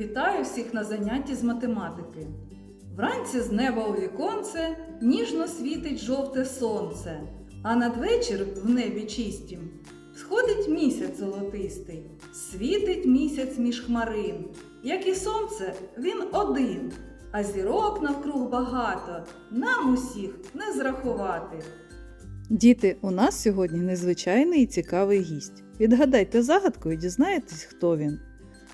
Вітаю всіх на занятті з математики. Вранці з неба у віконце ніжно світить жовте сонце, а надвечір в небі чистім сходить місяць золотистий, світить місяць між хмарин. Як і сонце, він один, а зірок навкруг багато, нам усіх не зрахувати. Діти, у нас сьогодні незвичайний і цікавий гість. Відгадайте загадку і дізнаєтесь, хто він.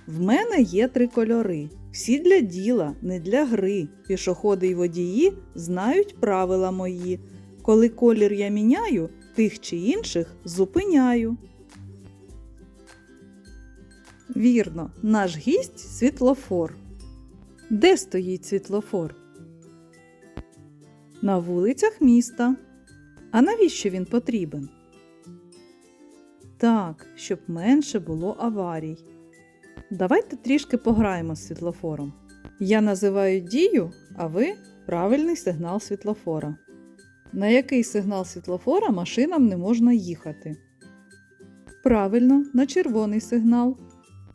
В мене є три кольори. Всі для діла, не для гри. Пішоходи й водії знають правила мої. Коли колір я міняю, тих чи інших зупиняю. Вірно, наш гість світлофор. Де стоїть світлофор? На вулицях міста. А навіщо він потрібен? Так, щоб менше було аварій. Давайте трішки пограємо з світлофором. Я називаю дію, а ви правильний сигнал світлофора. На який сигнал світлофора машинам не можна їхати? Правильно, на червоний сигнал.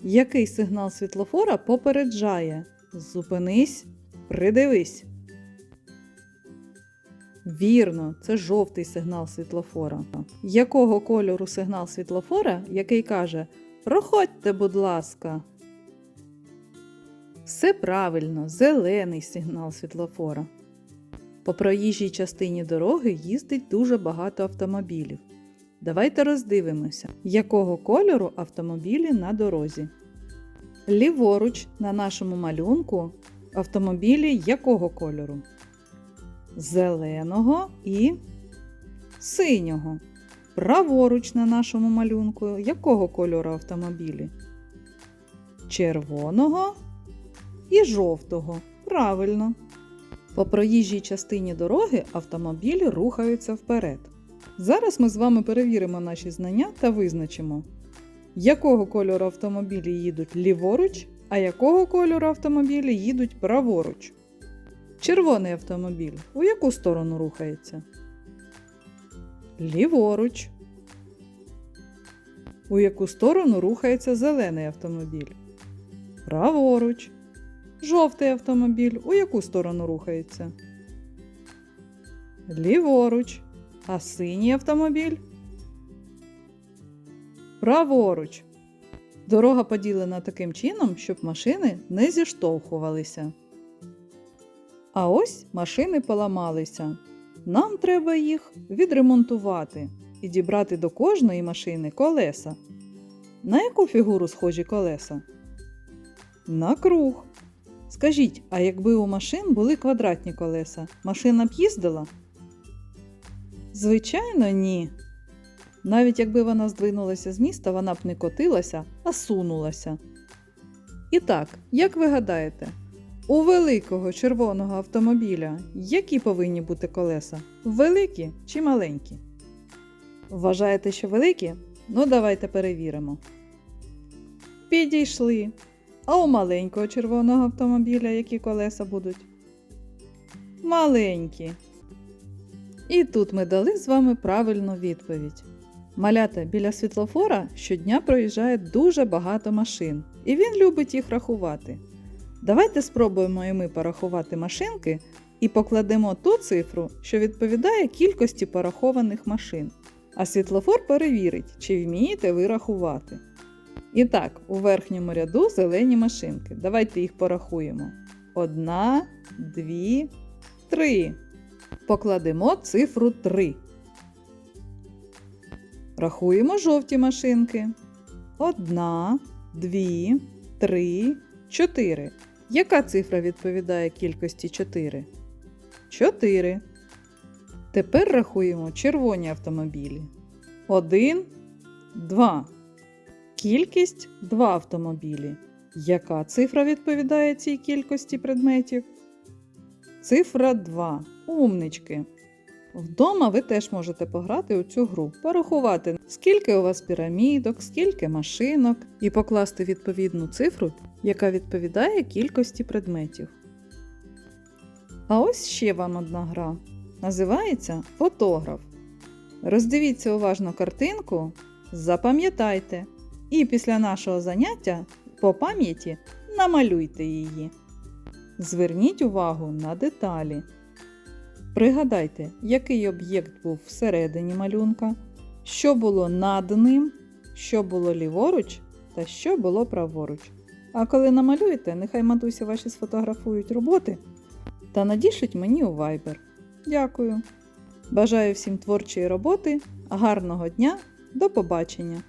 Який сигнал світлофора попереджає? Зупинись, придивись. Вірно, це жовтий сигнал світлофора. Якого кольору сигнал світлофора, який каже Проходьте, будь ласка. Все правильно, зелений сигнал світлофора. По проїжджій частині дороги їздить дуже багато автомобілів. Давайте роздивимося, якого кольору автомобілі на дорозі. Ліворуч на нашому малюнку автомобілі якого кольору? Зеленого і синього. Праворуч на нашому малюнку якого кольору автомобілі? Червоного і жовтого. Правильно. По проїжджій частині дороги автомобілі рухаються вперед. Зараз ми з вами перевіримо наші знання та визначимо, якого кольору автомобілі їдуть ліворуч, а якого кольору автомобілі їдуть праворуч. Червоний автомобіль у яку сторону рухається? Ліворуч. У яку сторону рухається зелений автомобіль? Праворуч. Жовтий автомобіль у яку сторону рухається? Ліворуч. А синій автомобіль? Праворуч. Дорога поділена таким чином, щоб машини не зіштовхувалися. А ось машини поламалися. Нам треба їх відремонтувати і дібрати до кожної машини колеса. На яку фігуру схожі колеса? На круг. Скажіть, а якби у машин були квадратні колеса, машина б їздила? Звичайно, ні. Навіть якби вона здвинулася з міста, вона б не котилася, а сунулася. І так, як ви гадаєте, у великого червоного автомобіля які повинні бути колеса? Великі чи маленькі? Вважаєте, що великі? Ну, давайте перевіримо. Підійшли. А у маленького червоного автомобіля які колеса будуть? Маленькі. І тут ми дали з вами правильну відповідь. Малята біля світлофора щодня проїжджає дуже багато машин, і він любить їх рахувати. Давайте спробуємо і ми порахувати машинки і покладемо ту цифру, що відповідає кількості порахованих машин. А світлофор перевірить, чи вмієте ви рахувати. І так, у верхньому ряду зелені машинки. Давайте їх порахуємо. Одна, дві, три. Покладемо цифру 3. Рахуємо жовті машинки. Одна, дві, три, чотири. Яка цифра відповідає кількості 4? 4. Тепер рахуємо червоні автомобілі. 1, 2. Кількість 2 автомобілі. Яка цифра відповідає цій кількості предметів? Цифра 2. Умнички. Вдома ви теж можете пограти у цю гру, порахувати, скільки у вас пірамідок, скільки машинок, і покласти відповідну цифру, яка відповідає кількості предметів. А ось ще вам одна гра. Називається фотограф. Роздивіться уважно картинку, запам'ятайте. І після нашого заняття по пам'яті намалюйте її. Зверніть увагу на деталі. Пригадайте, який об'єкт був всередині малюнка, що було над ним, що було ліворуч та що було праворуч. А коли намалюєте, нехай матусі ваші сфотографують роботи та надішлють мені у Viber. Дякую. Бажаю всім творчої роботи, гарного дня, до побачення!